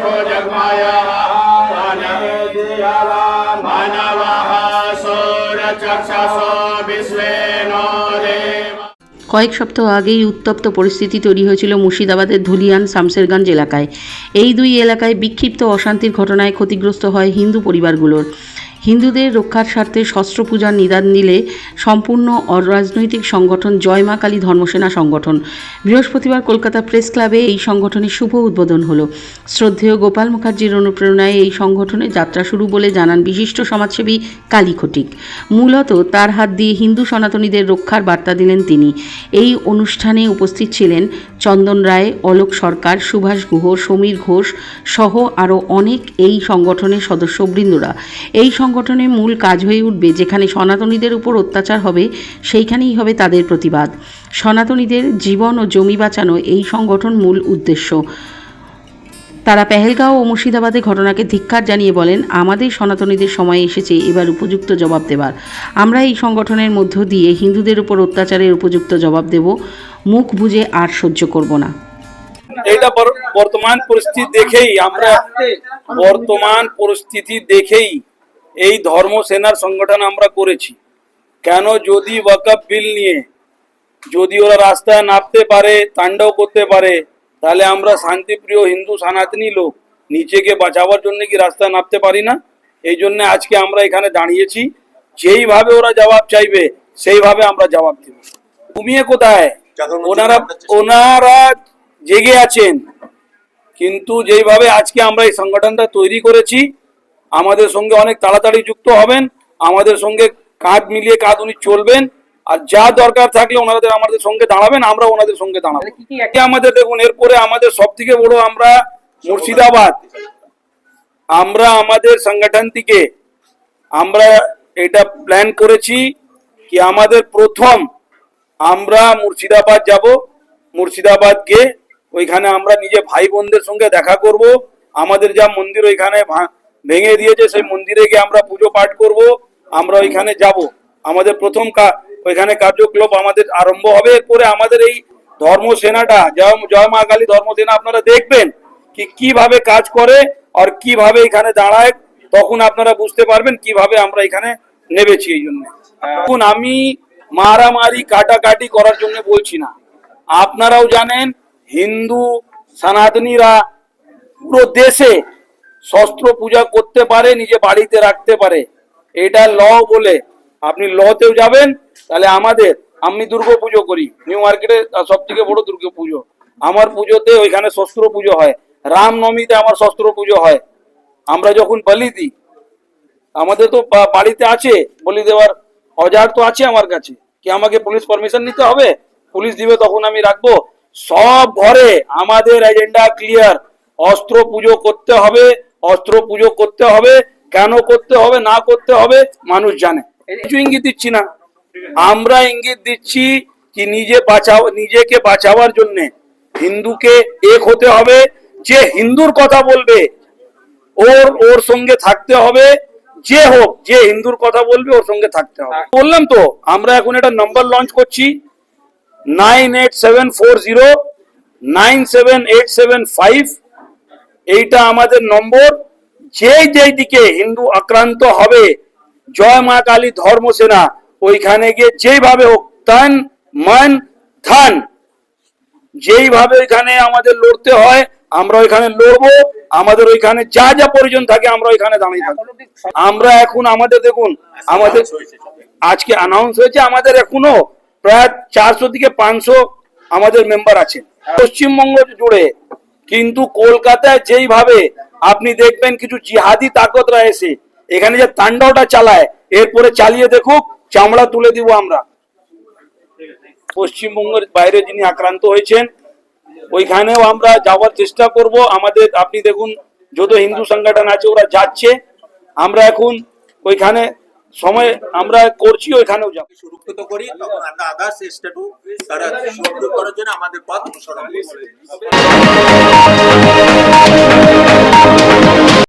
विदते भुजग्मयः मनवः सूरचक्षसो विश्वेनो देव কয়েক সপ্তাহ আগেই উত্তপ্ত পরিস্থিতি তৈরি হয়েছিল মুর্শিদাবাদের ধুলিয়ান শামসেরগঞ্জ এলাকায় এই দুই এলাকায় বিক্ষিপ্ত অশান্তির ঘটনায় ক্ষতিগ্রস্ত হয় হিন্দু পরিবারগুলোর হিন্দুদের রক্ষার স্বার্থে শস্ত্র পূজার নিদান দিলে সম্পূর্ণ অরাজনৈতিক সংগঠন জয় মা কালী ধর্মসেনা সংগঠন। বৃহস্পতিবার কলকাতা প্রেস ক্লাবে এই সংগঠনের শুভ উদ্বোধন হলো। শ্রদ্ধেয় গোপাল মুখার্জির অনুপ্রেরণায় এই সংগঠনের যাত্রা শুরু বলে জানান বিশিষ্ট সমাজসেবী কালী খটিক। মূলত তার হাত দিয়ে হিন্দু সনাতনীদের রক্ষার বার্তা দিলেন তিনি। এই অনুষ্ঠানে উপস্থিত ছিলেন চন্দন রায়, অলোক সরকার, সুভাষ গুহ, সমীর ঘোষ সহ আরও অনেক এই সংগঠনের সদস্যবৃন্দরা। এই সংগঠনের মূল কাজ হয়ে উঠবে, যেখানে সনাতনীদের উপর অত্যাচার হবে, সেইখানেই হবে তাদের প্রতিবাদ। সনাতনীদের জীবন ও জমি বাঁচানো এই সংগঠন মূল উদ্দেশ্য। তারা পেহেলগাঁও ও মুর্শিদাবাদে ঘটনাকে ধিক্কার জানিয়ে বলেন, আমাদের সনাতনীদের সময় এসেছে, এবার উপযুক্ত জবাব দেবার। আমরা এই সংগঠনের মধ্য দিয়ে হিন্দুদের উপর অত্যাচারের উপযুক্ত জবাব দেব, মুখ বুজে আর সহ্য করব না। এটা বর্তমান পরিস্থিতি দেখেই আমরা বর্তমান পরিস্থিতি দেখেই এই ধর্ম সেনার সংগঠন আমরা করেছি। কেন যদি ওয়াকফ বিল নিয়ে যদি ওরা রাস্তায় নামতে পারে তাণ্ডব করতে পারে তাহলে আমরা শান্তিপ্রিয় হিন্দু সনাতনী লোক নিজেকে বাঁচাবার জন্য কি রাস্তায় নামতে পারি না? এই জন্য আজকে আমরা এখানে দাঁড়িয়েছি। যেইভাবে ওরা জবাব চাইবে সেইভাবে আমরা জবাব দেব। ঘুমিয়ে কোথায়? ওনারা ওনারা জেগে আছেন। কিন্তু যেইভাবে আজকে আমরা এই সংগঠনটা তৈরি করেছি আমাদের সঙ্গে অনেক তাড়াতাড়ি যুক্ত হবেন আমাদের সঙ্গে কাঁধ মিলিয়ে কাঁধ উনি চলবেন আর যা দরকার থাকলে ওনাদের আমাদের সঙ্গে দাঁড়াবেন আমরা ওনাদের সঙ্গে দাঁড়াবো। আমাদের দেখুন এরপরে আমাদের সব থেকে বড় আমরা মুর্শিদাবাদ। আমরা আমাদের সংগঠন থেকে আমরা এটা প্ল্যান করেছি কি আমাদের প্রথম আমরা মুর্শিদাবাদ যাব মুর্শিদাবাদ গিয়ে ওইখানে আমরা নিজে ভাই বোনদের সঙ্গে দেখা করব আমাদের যা মন্দির ওইখানে ভেঙে দিয়েছে, সেই মন্দিরে গিয়ে আমরা পুজো পাঠ করব, আমরা ওইখানে যাব। আমাদের প্রথম ওইখানে কার্যকলাপ আমাদের আরম্ভ হবে এরপরে আমাদের এই ধর্ম সেনাটা জয় জয় মা কালী ধর্ম সেনা আপনারা দেখবেন কি, কীভাবে কাজ করে আর কীভাবে এখানে দাঁড়ায়, তখন আপনারা বুঝতে পারবেন কীভাবে আমরা এখানে নেবেছি এই জন্য। এখন আমি মারামারি, কাটাকাটি করার জন্য বলছি না। আপনারাও জানেন, হিন্দু, সনাতনীরা পুরো দেশে শস্ত্র পূজা করতে পারে, নিজে বাড়িতে রাখতে পারে। এটা ল বলে আপনি লতেও যাবেন, তাহলে আমাদের, আমি দুর্গা পুজো করি। নিউ মার্কেটে সব থেকে বড় দুর্গা পুজো। আমার পুজোতে ওইখানে শস্ত্র পুজো হয়। রামনবমীতে আমার শস্ত্র পুজো হয়। আমরা যখন বলি দিই আমাদের তো বাড়িতে আছে বলি দেওয়ার, অজার তো আছে আমার কাছে। কি আমাকে পুলিশ পারমিশন নিতে হবে? পুলিশ দিবে তখন আমি রাখব। সব ঘরে আমাদের এজেন্ডা ক্লিয়ার অস্ত্র পুজো করতে হবে। অস্ত্র পুজো করতে হবে, কেন করতে হবে, না করতে হবে, মানুষ জানে। কিছু ইঙ্গিত দিচ্ছি না। আমরা ইঙ্গিত দিচ্ছি কি নিজে বাঁচাও, নিজেকে বাঁচাবার জন্য। হিন্দুকে এক হতে হবে, যে হিন্দুর কথা বলবে, ওর ওর সঙ্গে থাকতে হবে, যে হোক, যে হিন্দুর কথা বলবে, ওর সঙ্গে থাকতে হবে। বললাম তো, আমরা এখন একটা নাম্বার লঞ্চ করছি nine eight seven four zero nine seven eight seven five এইটা আমাদের নম্বর। যেই যেই দিকে হিন্দু আক্রান্ত হবে জয় মা কালী ধর্ম সেনা ওইখানে গিয়ে যেইভাবে হোক তান মান থান যেইভাবে এখানে আমাদের লড়তে হয় আমরা ওইখানে লড়বো আমাদের ওইখানে যা যা প্রয়োজন থাকে আমরা ওইখানে দাঁড়িয়ে থাকব। আমরা এখন আমাদের দেখুন আমাদের আজকে অ্যানাউন্স হয়েছে আমাদের এখনও প্রায় চারশো থেকে পাঁচশো আমাদের মেম্বার আছে পশ্চিমবঙ্গ জুড়ে কিন্তু কলকাতায় যেইভাবে আপনি দেখবেন কিছু জিহাদি তাকতরা এসে, এখানে যে তাণ্ডবটা চালায়, এরপরে চালিয়ে দেখুক, চামড়া তুলে দিব আমরা। পশ্চিমবঙ্গের বাইরে যিনি আক্রান্ত হয়েছেন, ওইখানেও আমরা যাওয়ার চেষ্টা করব। আমাদের, আপনি দেখুন, যত হিন্দু সংগঠন আছে, ওরা যাচ্ছে। আমরা এখন ওইখানে সময় আমরা করছি, ওইখানেও যাব। সুরক্ষিত করি, তখন আমরা আদার্স স্ট্যাটু তারা সুরক্ষিত করার জন্য আমাদের পথ অনুসরণ